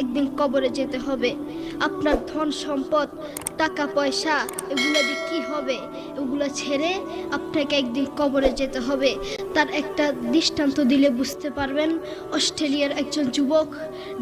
একদিন কবরে যেতে হবে। আপনার ধন সম্পদ, টাকা, পয়সা, এগুলো দিয়ে কী হবে? এগুলো ছেড়ে আপনাকে একদিন কবরে যেতে হবে। তার একটা দৃষ্টান্ত দিলে বুঝতে পারবেন, অস্ট্রেলিয়ার একজন যুবক,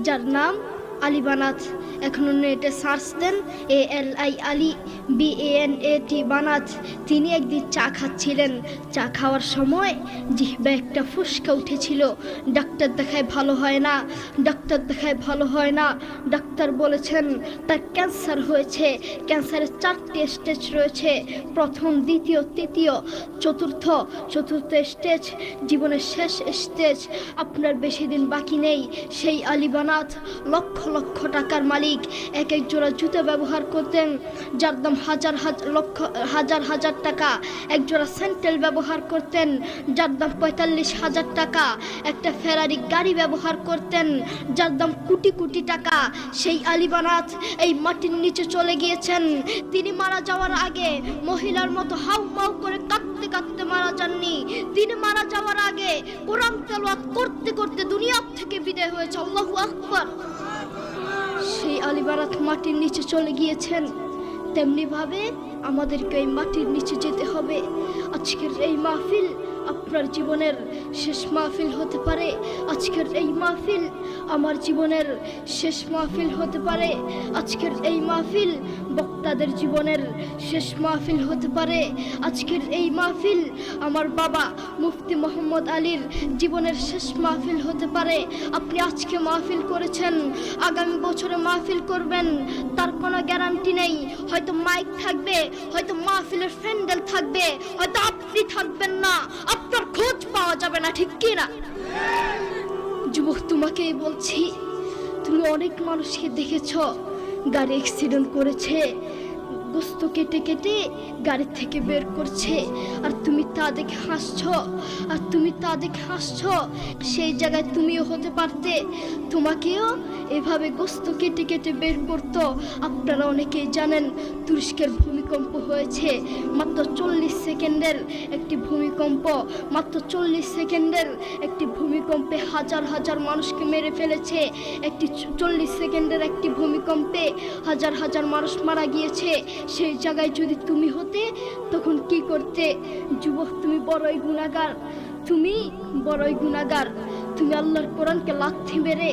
যার নাম আলী বানাত এখন নেটে search then, A L I, Ali, B A N A T Banat. তিনি একদিন চা খাচ্ছিলেন। চা খাওয়ার সময় জিহ্বা একটা ফুসকা উঠেছিল। ডাক্তার দেখায় ভালো হয় না, ডাক্তার দেখায় ভালো হয় না। ডাক্তার বলেছেন, তার ক্যান্সার হয়েছে। ক্যান্সারের চারটি স্টেজ রয়েছে। প্রথম, দ্বিতীয়, তৃতীয়, চতুর্থ। চতুর্থ স্টেজ জীবনের শেষ স্টেজ। আপনার বেশি দিন বাকি নেই। সেই আলিবানাথ লক্ষ লক্ষ টাকার মালিক। এক এক জোড়া জুতো ব্যবহার করতেন, যার দাম হাজার হাজার লক্ষ, হাজার হাজার টাকা। এক জোড়া স্যান্ডেল ব্যবহার করতেন, যার দাম পঁয়তাল্লিশ হাজার টাকা। একটা ফেরারি গাড়ি ব্যবহার করতেন, যার দাম কোটি কোটি টাকা। সেই আলিবানাথ এই মাটির নিচে চলে গিয়েছেন। তিনি মারা যাওয়ার আগে মহিলার মতো হাউ মাউ করে কাঁদতে কাঁদতে মারা যাননি। তিনি মারা যাওয়ার আগে কোরআন তেলাওয়াত করতে করতে দুনিয়া থেকে বিদায় হয়েছে। আল্লাহু আকবার। সেই মাটির নিচে চলে গিয়েছেন, তেমনি ভাবে আমাদেরকে এই মাটির নিচে যেতে হবে। আজকের এই মাহফিল আপনার জীবনের শেষ মাহফিল হতে পারে। আজকের এই মাহফিল আমার জীবনের শেষ মাহফিল হতে পারে। আজকের এই মাহফিল বক্তাদের জীবনের শেষ মাহফিল হতে পারে। আজকের এই মাহফিল আমার বাবা মুফতি মোহাম্মদ আলীর জীবনের শেষ মাহফিল হতে পারে। আপনি আজকে মাহফিল করেছেন, আগামী বছরে মাহফিল করবেন, তার কোনো গ্যারান্টি নেই। হয়তো মাইক থাকবে, হয়তো মাহফিলের ফ্যান্ডেল থাকবে, হয়তো আপনি থাকবেন না, আপনার খোঁজ পাওয়া যাবে না, ঠিক কি না যুবক, তোমাকেই বলছি, তুমি অনেক মানুষকে দেখেছ গাড়ি অ্যাক্সিডেন্ট করেছে। গোস্ত কেটে কেটে গাড়ি থেকে বের করছে। আর তুমি তা দেখে হাসছ, আর তুমি তা দেখে হাসছ। সেই জায়গায় তুমিও হতে পারতে, তোমাকেও এভাবে গোস্ত কেটে কেটে বের করতো। আপনারা অনেকেই জানেন, তুরস্কের ভূমিকম্প হয়েছে মাত্র চল্লিশ সেকেন্ডের একটি ভূমিকম্প। মাত্র চল্লিশ সেকেন্ডের একটি ভূমিকম্পে হাজার হাজার মানুষকে মেরে ফেলেছে। একটি চল্লিশ সেকেন্ডের একটি ভূমিকম্পে হাজার হাজার মানুষ মারা গিয়েছে। সেই জায়গায় যদি তুমি হতে, তখন কি করতে? যুবক, তুমি বড়ই গুণাগার। তুমি বড়ই গুণাগার। তুমি আল্লাহর কোরআনকে লাথি মেরে,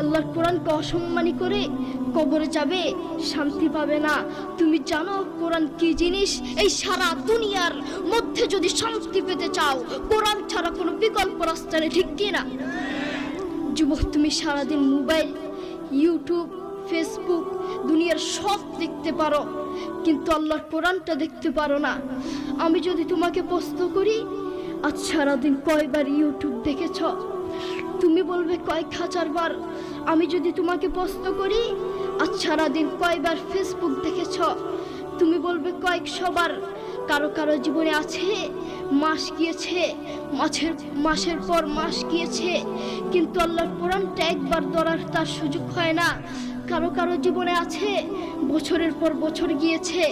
আল্লাহর কোরআনকে অসম্মানী করে কবরে যাবে, শান্তি পাবে না। তুমি জানো কোরআন কি জিনিস? এই সারা দুনিয়ার মধ্যে যদি শান্তি পেতে চাও, কোরআন ছাড়া কোনো বিকল্প রাস্তা নেই, ঠিক কি না? যুবক, তুমি সারাদিন মোবাইল, ইউটিউব ফেসবুক দুনিয়ার সব দেখতে পারো। কিন্তু আল্লাহর কোরআনটা দেখতে পারো না। আমি যদি তোমাকে প্রশ্ন করি, আজ সারাদিন কয়বার ইউটিউব দেখেছ? তুমি বলবে কয়েক হাজার বার। আমি যদি তোমাকে প্রশ্ন করি, আজ সারাদিন কয়বার ফেসবুক দেখেছ? তুমি বলবে কয়েকশো বার। কারও কারও জীবনে আছে, মাস গিয়েছে মাসের মাসের পর মাস গিয়েছে। কিন্তু আল্লাহর কোরআনটা একবার ধরার তার সুযোগ হয় না। কারও কারও জীবনে আছে, বছরের পর বছর গিয়েছে,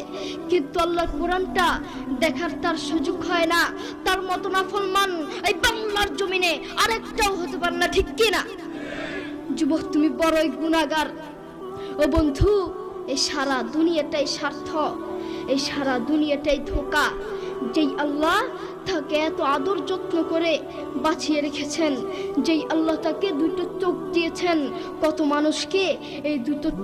কিন্তু আল্লাহর কোরআনটা দেখার তার সুযোগ হয় না। তার মতো নাফরমান এই বাংলার জমিনে আরেকটাও হতে পারে না, ঠিক কি না? যুবক, তুমি বড়ই গুণাগার। ও বন্ধু, এই সারা দুনিয়াটাই স্বার্থ, এই সারা দুনিয়াটাই ধোকা। যেই আল্লাহ তাকে এত আদর যত্ন করে বাঁচিয়ে রেখেছেন, যেই আল্লাহ তাকে দুটো চোখ দিয়েছেন, কত মানুষকে এই দুটো